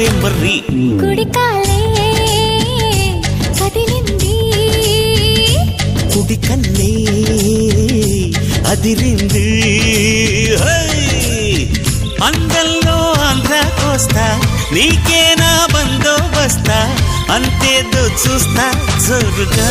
జివ్వు మర్రి. కుడికాలే కుడి కన్నే అదిరింది. హై! అందంలో ఆంధ్ర కోస్తా నీకేనా బందోబస్తా అంతేదో చూస్తా జోరుగా